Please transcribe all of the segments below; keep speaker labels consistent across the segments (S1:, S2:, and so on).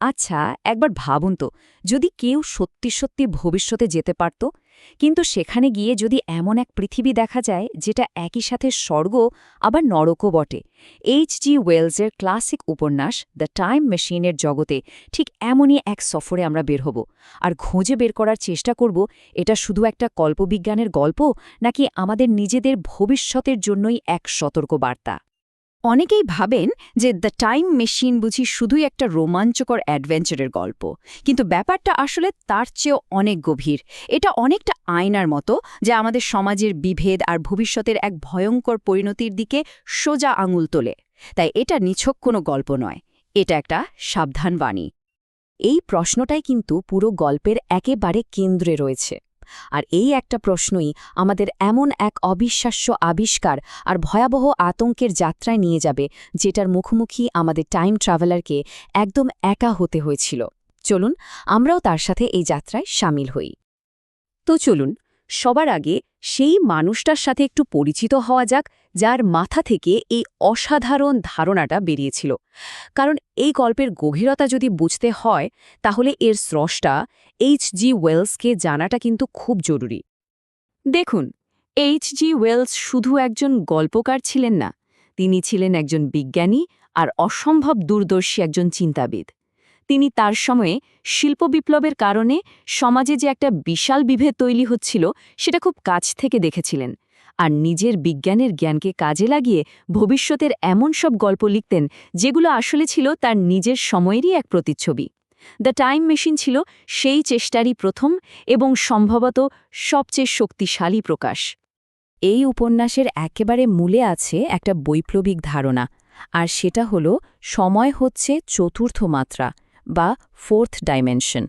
S1: আচ্ছা একবার ভাবুন তো, যদি কেউ সত্যি সত্যি ভবিষ্যতে যেতে পারত, কিন্তু সেখানে গিয়ে যদি এমন এক পৃথিবী দেখা যায়, যেটা একই সাথে স্বর্গ, আবার নরকও বটে। এইচ জি ওয়েলসের ক্লাসিক উপন্যাস দ্য টাইম মেশিনের জগতে, ঠিক এমনই এক সফরে আমরা বের হব। আর খুঁজে বের করার চেষ্টা করব, এটা শুধু একটা কল্পবিজ্ঞানের গল্প, নাকি আমাদের নিজেদের ভবিষ্যতের জন্যই এক সতর্ক বার্তা অনেকেই ভাবেন যে দ্য টাইম মেশিন বুঝি শুধুই একটা রোমাঞ্চকর অ্যাডভেঞ্চারের গল্প। কিন্তু ব্যাপারটা আসলে তার চেয়েও অনেক গভীর। এটা অনেকটা আয়নার মতো, যা আমাদের সমাজের বিভেদ আর ভবিষ্যতের এক ভয়ঙ্কর পরিণতির দিকে সোজা আঙুল তোলে। তাই এটা নিছক কোনো গল্প নয়। এটা একটা সাবধান বাণী। এই প্রশ্নটাই কিন্তু পুরো গল্পের একেবারে কেন্দ্রে রয়েছে। আর এই একটা প্রশ্নই আমাদের এমন এক অবিশ্বাস্য আবিষ্কার আর ভয়াবহ আতঙ্কের যাত্রায় নিয়ে যাবে, যেটার মুখোমুখি আমাদের টাইম ট্রাভেলারকে একদম একা হতে হয়েছিল। চলুন আমরাও তার সাথে এই যাত্রায় সামিল হই। তো চলুন সবার আগে সেই মানুষটার সাথে একটু পরিচিত হওয়া যাক, যার মাথা থেকে এই অসাধারণ ধারণাটা বেরিয়েছিল। কারণ এই গল্পের গভীরতা যদি বুঝতে হয়, তাহলে এর স্রষ্টা এইচ জি ওয়েলসকে জানাটা কিন্তু খুব জরুরি। দেখুন এইচ জি ওয়েলস শুধু একজন গল্পকার ছিলেন না, তিনি ছিলেন একজন বিজ্ঞানী আর অসম্ভব দূরদর্শী একজন চিন্তাবিদ। তিনি তার সময়ে শিল্প বিপ্লবের কারণে সমাজে যে একটা বিশাল বিভেদ তৈরি হচ্ছিল, সেটা খুব কাছ থেকে দেখেছিলেন। আর নিজের বিজ্ঞানের জ্ঞানকে কাজে লাগিয়ে ভবিষ্যতের এমন সব গল্প লিখতেন, যেগুলো আসলে ছিল তার নিজের সময়েরই এক প্রতিচ্ছবি। দ্য টাইম মেশিন ছিল সেই চেষ্টারই প্রথম এবং সম্ভবত সবচেয়ে শক্তিশালী প্রকাশ। এই উপন্যাসের একেবারে মূলে আছে একটা বৈপ্লবিক ধারণা, আর সেটা হল, সময় হচ্ছে চতুর্থ মাত্রা। বা ফোর্থ ডাইমেনশন।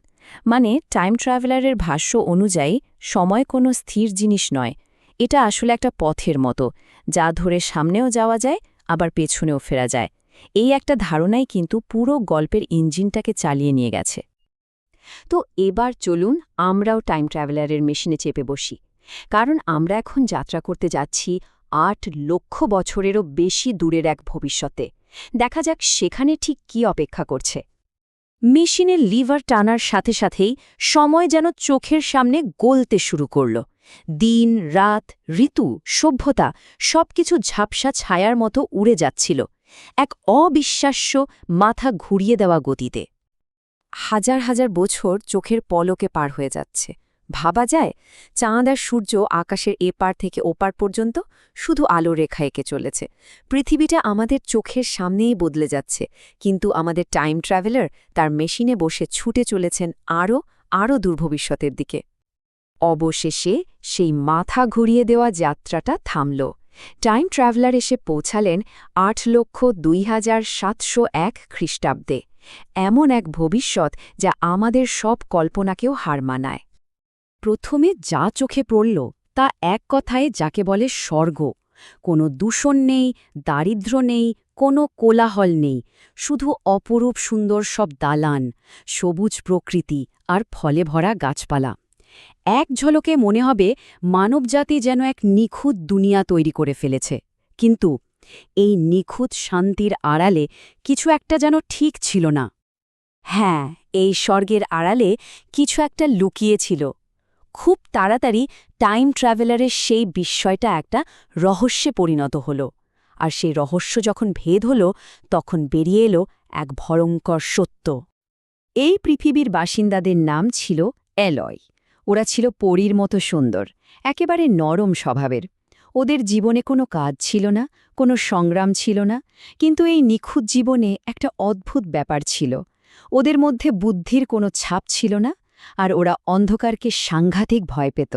S1: মানে টাইম ট্রাভেলারের ভাষ্য অনুযায়ী সময় কোনো স্থির জিনিস নয়। এটা আসলে একটা পথের মতো, যা ধরে সামনেও যাওয়া যায়, আবার পেছনেও ফেরা যায়। এই একটা ধারণাই কিন্তু পুরো গল্পের ইঞ্জিনটাকে চালিয়ে নিয়ে গেছে। তো এবার চলুন আমরাও টাইম ট্রাভেলারের মেশিনে চেপে বসি। কারণ আমরা এখন যাত্রা করতে যাচ্ছি আট লক্ষ বছরেরও বেশি দূরের এক ভবিষ্যতে। দেখা যাক সেখানে ঠিক কি অপেক্ষা করছে। মেশিনের লিভার টানার সাথে সাথেই সময় যেন চোখের সামনে গলতে শুরু করল। দিন, রাত, ঋতু, সভ্যতা সবকিছু ঝাপসা ছায়ার মতো উড়ে যাচ্ছিল। এক অবিশ্বাস্য মাথা ঘুরিয়ে দেওয়া গতিতে। হাজার হাজার বছর চোখের পলকে পার হয়ে যাচ্ছে। ভাবা যায়, চাঁদ আর সূর্য আকাশের এপার থেকে ওপার পর্যন্ত শুধু আলো রেখা এঁকে চলেছে। পৃথিবীটা আমাদের চোখের সামনেই বদলে যাচ্ছে, কিন্তু আমাদের টাইম ট্রাভেলার তার মেশিনে বসে ছুটে চলেছেন আরও আরও দূরভবিষ্যতের দিকে। অবশেষে সেই মাথা ঘুরিয়ে দেওয়া যাত্রাটা থামল। টাইম ট্রাভেলার এসে পৌঁছালেন আট লক্ষ দুই হাজার সাতশো এক খ্রিস্টাব্দে। এমন এক ভবিষ্যৎ যা আমাদের সব কল্পনাকেও হার মানায়। প্রথমে যা চোখে পড়ল তা এক কথায় যাকে বলে স্বর্গ। কোনো দূষণ নেই, দারিদ্র্য নেই, কোনো কোলাহল নেই। শুধু অপরূপ সুন্দর সব দালান, সবুজ প্রকৃতি আর ফলে ভরা গাছপালা। এক ঝলকে মনে হবে মানবজাতি যেন এক নিখুঁত দুনিয়া তৈরি করে ফেলেছে। কিন্তু এই নিখুঁত শান্তির আড়ালে কিছু একটা যেন ঠিক ছিল না। হ্যাঁ এই স্বর্গের আড়ালে কিছু একটা লুকিয়েছিল খুব তাড়াতাড়ি টাইম ট্রাভেলারের সেই বিস্ময়টা একটা রহস্যে পরিণত হল। আর সেই রহস্য যখন ভেদ হল, তখন বেরিয়ে এলো এক ভয়ঙ্কর সত্য। এই পৃথিবীর বাসিন্দাদের নাম ছিল অ্যালয় ওরা ছিল পরীর মতো সুন্দর, একেবারে নরম স্বভাবের। ওদের জীবনে কোনো কাজ ছিল না, কোনো সংগ্রাম ছিল না, কিন্তু এই নিখুঁত জীবনে একটা অদ্ভুত ব্যাপার ছিল। ওদের মধ্যে বুদ্ধির কোনো ছাপ ছিল না আর ওরা অন্ধকারকে সাংঘাতিক ভয় পেত।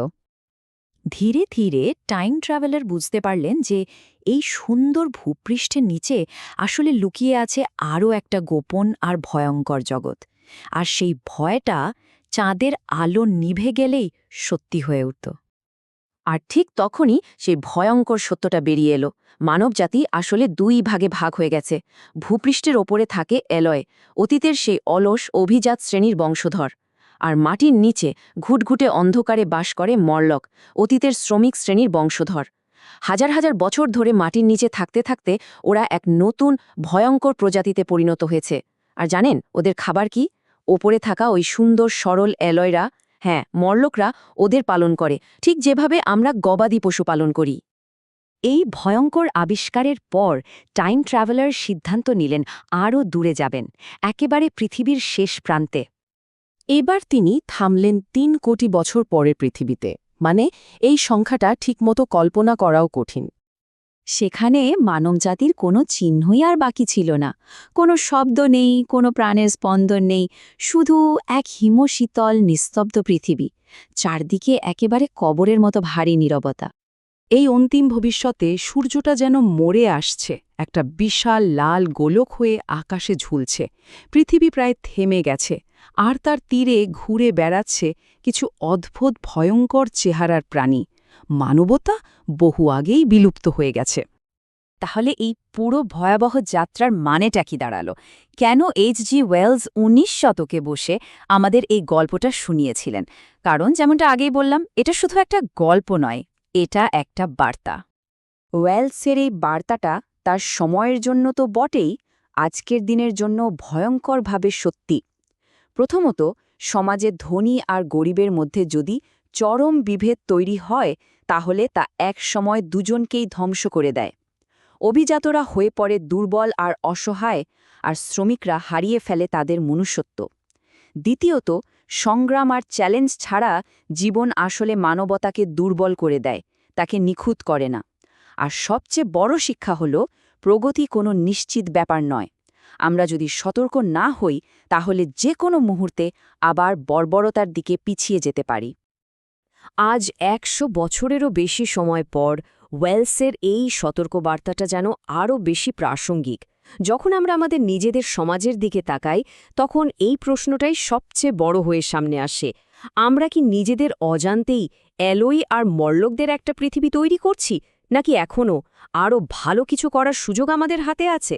S1: ধীরে ধীরে টাইম ট্রাভেলার বুঝতে পারলেন যে এই সুন্দর ভূপৃষ্ঠের নিচে আসলে লুকিয়ে আছে আরও একটা গোপন আর ভয়ঙ্কর জগৎ। আর সেই ভয়টা চাঁদের আলো নিভে গেলেই সত্যি হয়ে উঠত। আর ঠিক তখনই সেই ভয়ঙ্কর সত্যটা বেরিয়ে এলো। মানবজাতি আসলে দুই ভাগে ভাগ হয়ে গেছে। ভূপৃষ্ঠের ওপরে থাকে এলয়, অতীতের সেই অলস অভিজাত শ্রেণির বংশধর। আর মাটির নিচে ঘুটঘুটে অন্ধকারে বাস করে মরলক, অতীতের শ্রমিক শ্রেণির বংশধর। হাজার হাজার বছর ধরে মাটির নিচে থাকতে থাকতে ওরা এক নতুন, ভয়ঙ্কর প্রজাতিতে পরিণত হয়েছে। আর জানেন, ওদের খাবার কি? ওপরে থাকা ওই সুন্দর সরল অ্যালয়রা হ্যাঁ মর্লকরা ওদের পালন করে, ঠিক যেভাবে আমরা গবাদি পশু পালন করি। এই ভয়ঙ্কর আবিষ্কারের পর টাইম ট্রাভেলার সিদ্ধান্ত নিলেন, আরও দূরে যাবেন, একেবারে পৃথিবীর শেষ প্রান্তে।
S2: এবার তিনি থামলেন তিন কোটি বছর পরের পৃথিবীতে মানে এই সংখ্যাটা ঠিকমতো কল্পনা করাও কঠিন।
S1: সেখানে মানবজাতির কোনো চিহ্নই আর বাকি ছিল না। কোনো শব্দ নেই, কোনো প্রাণের স্পন্দন নেই, শুধু এক হিমশীতল নিস্তব্ধ পৃথিবী, চারদিকে একেবারে কবরের মতো ভারী নীরবতা।
S2: এই অন্তিম ভবিষ্যতে সূর্যটা যেন মরে আসছে, একটা বিশাল লাল গোলক হয়ে আকাশে ঝুলছে। পৃথিবী প্রায় থেমে গেছে, আর তার তীরে ঘুরে বেড়াচ্ছে কিছু অদ্ভুত ভয়ঙ্কর চেহারার প্রাণী। মানবতা বহু আগেই বিলুপ্ত হয়ে গেছে।
S1: তাহলে এই পুরো ভয়াবহ যাত্রার মানেটা কি দাঁড়াল? কেন এইচ জি ওয়েলস উনিশ শতকে বসে আমাদের এই গল্পটা শুনিয়েছিলেন? কারণ যেমনটা আগেই বললাম, এটা শুধু একটা গল্প নয় এটা একটা বার্তা। ওয়েলসের এই বার্তাটা তার সময়ের জন্য তো বটেই, আজকের দিনের জন্য ভয়ঙ্করভাবে সত্যি। প্রথমত, সমাজে ধনী আর গরিবের মধ্যে যদি চরম বিভেদ তৈরি হয়, তাহলে তা এক সময় দুজনকেই ধ্বংস করে দেয়। অভিজাতরা হয়ে পড়ে দুর্বল আর অসহায়, আর শ্রমিকরা হারিয়ে ফেলে তাদের মনুষ্যত্ব। দ্বিতীয়ত সংগ্রাম আর চ্যালেঞ্জ ছাড়া জীবন আসলে মানবতাকে দুর্বল করে দেয়, তাকে নিখুঁত করে না। আর সবচেয়ে বড় শিক্ষা হল, প্রগতি কোনো নিশ্চিত ব্যাপার নয়। আমরা যদি সতর্ক না হই, তাহলে যে কোনো মুহূর্তে আবার বর্বরতার দিকে পিছিয়ে যেতে পারি। আজ একশো বছরেরও বেশি সময় পর ওয়েলসের এই সতর্কবার্তাটা যেন আরও বেশি প্রাসঙ্গিক। যখন আমরা আমাদের নিজেদের সমাজের দিকে তাকাই, তখন এই প্রশ্নটাই সবচেয়ে বড় হয়ে সামনে আসে। আমরা কি নিজেদের অজান্তেই অ্যালোই আর মল্লকদের একটা পৃথিবী তৈরি করছি, নাকি এখনও আরও ভালো কিছু করার সুযোগ আমাদের হাতে আছে?